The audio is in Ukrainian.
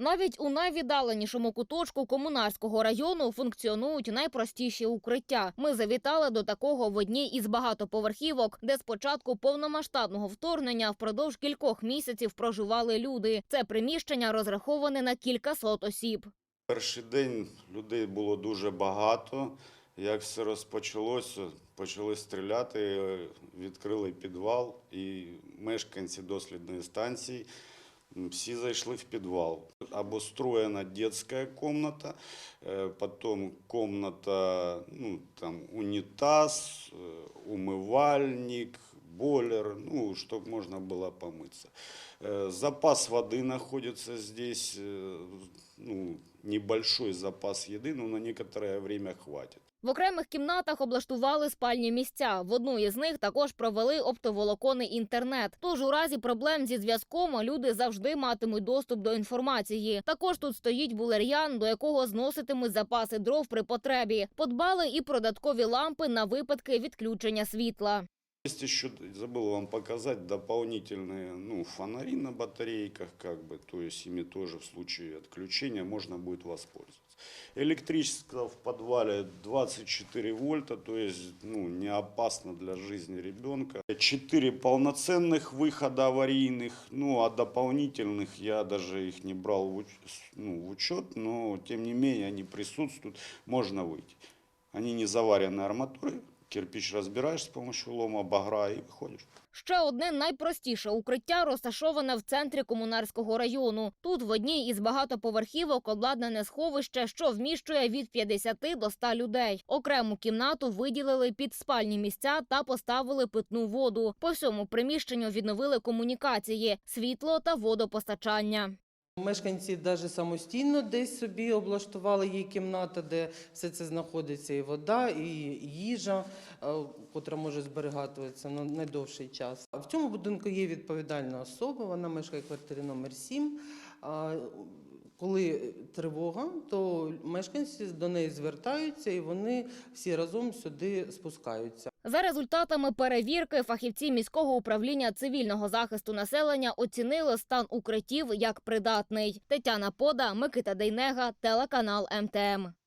Навіть у найвіддаленішому куточку комунарського району функціонують найпростіші укриття. Ми завітали до такого в одній із багатоповерхівок, де з початку повномасштабного вторгнення впродовж кількох місяців проживали люди. Це приміщення розраховане на кількасот осіб. Перший день людей було дуже багато. Як все розпочалося, почали стріляти, відкрили підвал, і мешканці дослідної станції всі зайшли в підвал. Обустроєна дитяча кімната, е, потім кімната, ну, там, унітаз, е, умивальник, бойлер, ну, чтобы можно было помыться. Э, Запас воды находится здесь, э, ну, небольшой запас еды, но на некоторое время хватит. В окремих кімнатах облаштували спальні місця. В одну із них також провели оптоволоконний інтернет. Тож у разі проблем зі зв'язком люди завжди матимуть доступ до інформації. Також тут стоїть булер'ян, до якого зноситимуть запаси дров при потребі. Подбали і про додаткові лампи на випадки відключення світла. Есть еще, забыл вам показать, дополнительные ну, фонари на батарейках, как бы, то есть ими тоже в случае отключения можно будет воспользоваться. Электричество в подвале 24 вольта, то есть ну, не опасно для жизни ребенка. Четыре полноценных выхода аварийных, ну а дополнительных я даже их не брал в, уч- ну, в учет, но тем не менее они присутствуют, можно выйти. Они не заварены арматурой, кирпич разбираешь с помощью лома, багра и выходишь. Ще одне найпростіше укриття розташоване в центрі комунарського району. Тут в одній із багатоповерхівок обладнане сховище, що вміщує від 50 до 100 людей. Окрему кімнату виділили під спальні місця та поставили питну воду. По всьому приміщенню відновили комунікації, світло та водопостачання. Мешканці навіть самостійно десь собі облаштували її кімната, де все це знаходиться, і вода, і їжа, е, котра може зберігатися на найдовший час. В цьому будинку є відповідальна особа, вона мешкає в квартирі номер 7. Коли тривога, то мешканці до неї звертаються і вони всі разом сюди спускаються. За результатами перевірки фахівці міського управління цивільного захисту населення оцінили стан укриттів як придатний. Тетяна Пода, Микита Дейнега, телеканал МТМ.